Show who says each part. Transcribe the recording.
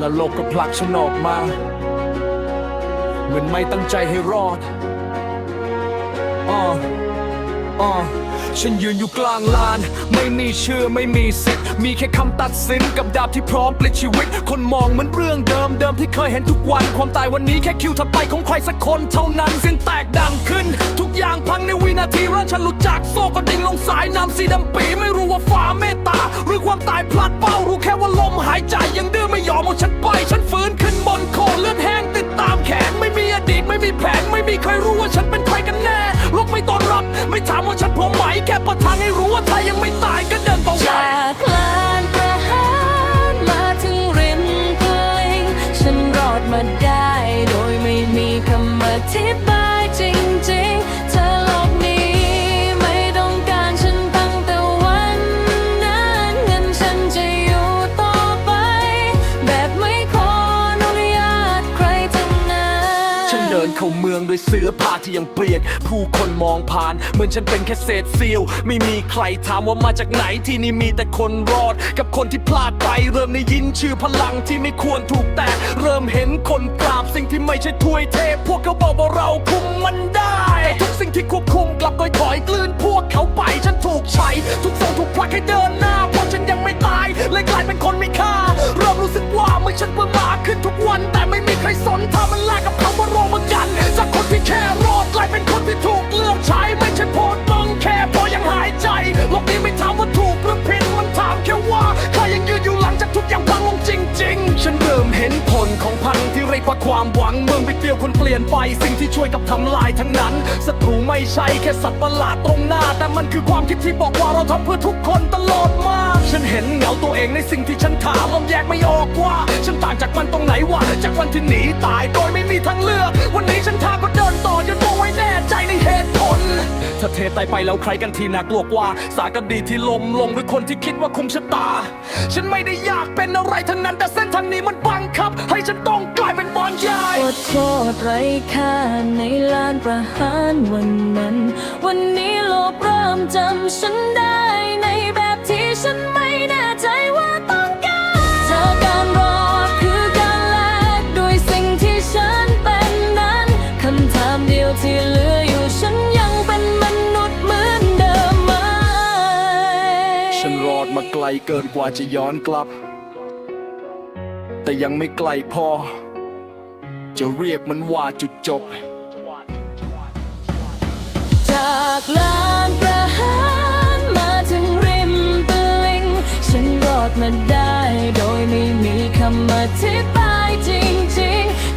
Speaker 1: และโลกก็ผลักฉันออกมา เหมือนไม่ตั้งใจให้รอดอ่ออ่อฉันยืนอยู่กลางลาน ไม่มีชื่อไม่มีสิทธิ์มีแค่คำตัดสินกับดาบที่พร้อมเปลิดชีวิต คนมองเหมือนเรื่องเดิมเดิมที่เคยเห็นทุกวัน ความตายวันนี้แค่คิวถัดไปของใครสักคนเท่านั้นเสียงแตกดังขึ้น ทุกอย่างพังในวินาทีร่างฉันหลุดจากโซ่ก็ดิ่งลงสายน้ำสีดำปีไม่รู้ว่าฟ้าเมตตา หรือความตายพลัดเป้ารู้แค่ว่าล มหายใจยังดื้อไม่ยอมเอาฉันไป ฉันฟื้นขึ้นบนโคเลือดแห้งติดตามแขน ไม่มีอดีตไม่มีแผน ไม่มีใครรู้ว่าฉันเป็นใครกันแน่โลกไม่ต้อนรับ ไม่ถามว่าฉันพร้อมไหม แค่ประทานให้รู้ว่าถ้ายังไม่ตายก็เดินต่อไป
Speaker 2: จากลานประหารมาถึงริมตลิ่งฉันรอดมาได้โดยไม่มีคำอธิบาย
Speaker 1: ดินเข้าเมืองด้วยเสื้อผ้าที่ยังเปียกผู้คนมองผ่าน เหมือนฉันเป็นแค่เศษเสี้ยว ไม่มีใครถามว่ามาจากไหนที่นี่มีแต่คนรอด กับคนที่พลาดไป เริ่มได้ยินชื่อพลังที่ไม่ควรถูกแตะเริ่มเห็นคนกราบสิ่งที่ไม่ใช่ถ้วยเทพ พวกเขาบอกว่าเราคุมมันได้แต่ทุกสิ่งที่ควบคุมกลับก้อยถอยกลืนพวกเขาไปฉันถูกใช้ทุกส่งถูกผลักให้เดินหน้า เรียกว่าความหวังเมืองไปเปลี่ยวคนเปลี่ยนไป สิ่งที่ช่วยกับทำลายทั้งนั้นศัตรูไม่ใช่แค่สัตว์ประหลาดตรงหน้า แต่มันคือความคิดที่บอกว่าเราทำเพื่อทุกคนตลอดมาฉันเห็นเงาตัวเองในสิ่งที่ฉันถามมันแยกไม่ออกว่า ฉันต่างจากมันตรงไหนวะจากวันที่หนีตายโดยไม่มีทางเลือก วันนี้ฉันทาก็เดินต่อ ถ้าเทตายไปแล้วใครกันที่น่ากลัวกว่า สากันดีที่ลมลงหรือคนที่คิดว่าคุมชะตา ฉันไม่ได้อยากเป็นอะไรทั้งนั้นแต่เส้นทางนี้มันบังคับ ให้ฉันต้องกลายเป็นบอลใหญ่
Speaker 2: ขอโทษไรค่าในลานประหารวันนั้น วันนี้โลกเริ่มจำฉันได้ในแบบที่ฉันไม่แน่ใจว่าต้อง เกิน
Speaker 1: กว่าจะย้อนกลับ แต่ยังไม่ไกลพอ จะเรียกมันว่าจุดจบ
Speaker 2: จากลานประหารมาถึงริมตลิง ฉันรอดมาได้โดยไม่มีคำอธิบายจริงๆ